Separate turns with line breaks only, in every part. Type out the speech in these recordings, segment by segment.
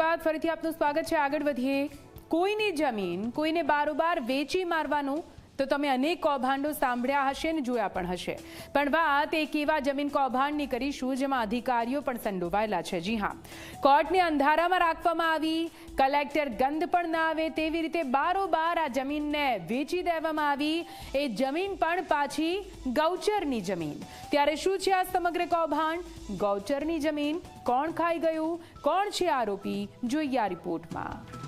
બાદ ફરીથી આપનું સ્વાગત છે. આગળ વધીએ. કોઈની જમીન કોઈને બારોબાર વેચી મારવાનું તો તમે અનેક કૌભાંડો સાંભળ્યા હશે ને જોયા પણ હશે. પણ વાત એક એવા જમીન કૌભાંડની કરીશું જેમાં અધિકારીઓ પણ સંડોવાયેલા છે. જી હા. કોર્ટને અંધારામાં રાખવામાં આવી. કલેક્ટર ગંધ પણ ના આવે તેવી રીતે બારોબાર આ જમીનને વેચી દેવામાં આવી. એ જમીન પણ પાછી ગૌચરની જમીન. ત્યારે શું છે આ સમગ્ર કૌભાંડ? ગૌચરની જમીન? કોણ ખાઈ ગયું? કોણ છે આરોપી? જોઈએ આ રિપોર્ટમાં.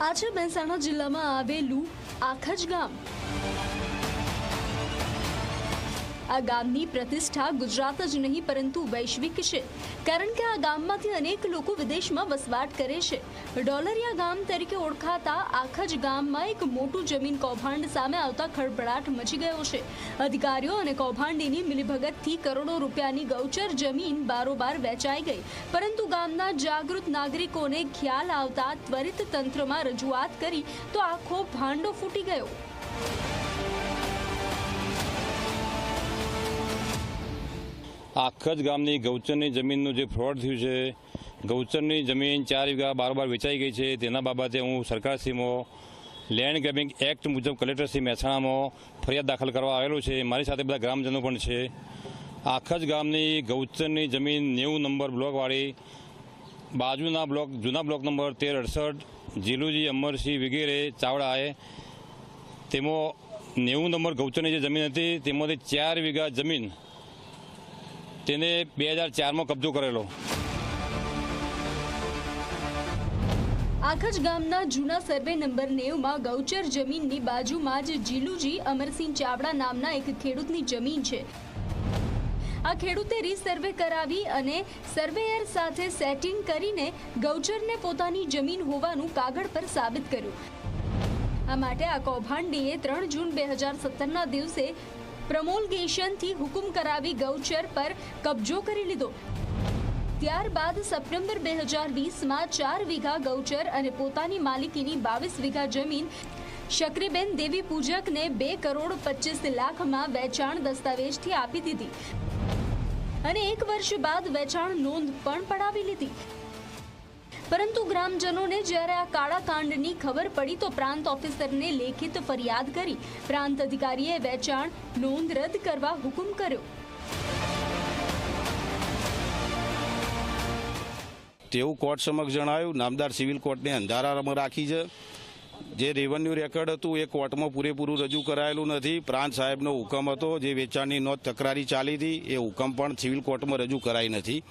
આ છે મહેસાણા જિલ્લામાં આવેલું આખજ ગામ આ ગામની પ્રતિષ્ઠા ગુજરાત જ નહીં, પરંતુ વૈશ્વિક છે. કારણ કે આ ગામમાંથી અનેક લોકો વિદેશમાં વસવાટ કરે છે. ડોલરિયા ગામ તરીકે ઓળખાતા આખજ ગામમાં એક મોટું જમીન કૌભાંડ સામે આવતા ખળભળાટ મચી ગયો છે. અધિકારીઓ અને કૌભાંડીની મિલીભગતથી કરોડો રૂપિયાની ગૌચર જમીન બારોબાર વેચાઈ ગઈ. પરંતુ ગામના જાગૃત નાગરિકોને ખ્યાલ આવતા ત્વરિત તંત્રમાં રજૂઆત કરી તો આખો ભાંડો ફૂટી ગયો.
આખા જ ગામની ગૌચરની જમીનનું જે ફ્રોડ થયું છે, ગૌચરની જમીન ચાર વીઘા બારોબાર વેચાઈ ગઈ છે. તેના બાબતે હું સરકારશ્રીમાં, લેન્ડ ગ્રેબિંગ એક્ટ મુજબ કલેક્ટરશ્રી મહેસાણામાં ફરિયાદ દાખલ કરવા આવેલો છે. મારી સાથે બધા ગ્રામજનો પણ છે. આખા જ ગામની ગૌચરની જમીન નેવું નંબર બ્લોકવાળી, બાજુના બ્લોક, જૂના બ્લોક નંબર તેર અડસઠ, જીલુજી, અમરસિંહ વગેરે, ચાવડાએ તેમાં નેવું નંબર ગૌચરની જે જમીન હતી, તેમાંથી ચાર વીઘા જમીન તેને બે હજાર ચારમાં કબજો કરેલો.
આખજ ગામના જૂના સર્વે નંબર નેવમાં ગૌચર જમીનની બાજુમાં જ જીલુજી અમરસિંહ ચાવડા નામના એક ખેડૂતની જમીન છે. આ ખેડૂતે રીસર્વે કરાવી અને સર્વેયર સાથે સેટિંગ કરીને ગૌચરને પોતાની જમીન હોવાનું કાગળ પર સાબિત કર્યું. આ માટે આ કૌભાંડીએ ત્રણ જૂન બે હજાર સત્તરના દિવસે પ્રમોલગેશનથી હુકુમ કરાવી ગૌચર પર કબજો કરી લીધો. ત્યારબાદ સપ્ટેમ્બર બે હજાર વીસમાં ચાર વીઘા ગૌચર અને પોતાની માલિકીની બાવીસ વીઘા જમીન શકરીબેન દેવી પૂજકને બે કરોડ પચીસ લાખમાં વેચાણ દસ્તાવેજથી આપી દીધી. અને એક વર્ષ બાદ વેચાણ નોંધ પણ પડાવી લીધી. પરંતુ ગ્રામજનોને જ્યારે આ કાળા કાંડની ખબર પડી તો પ્રાંત ઓફિસરને લેખિત ફરિયાદ કરી. પ્રાંત અધિકારીએ વેચાણ, નોંધ રદ કરવા હુકમ કર્યો.
તેવું કોર્ટ સમક્ષ જણાવ્યું નામદાર સિવિલ કોર્ટને અંધારામાં રાખી છે. જે રેવન્યુ રેકર્ડ હતું એ કોર્ટમાં પૂરેપૂરું રજૂ કરાયેલું નથી. પ્રાંત સાહેબનો હુકમ હતો. જે વેચાણની નોંધ તકરારી ચાલી હતી, એ હુકમ પણ સિવિલ કોર્ટમાં રજૂ કરાઈ નથી.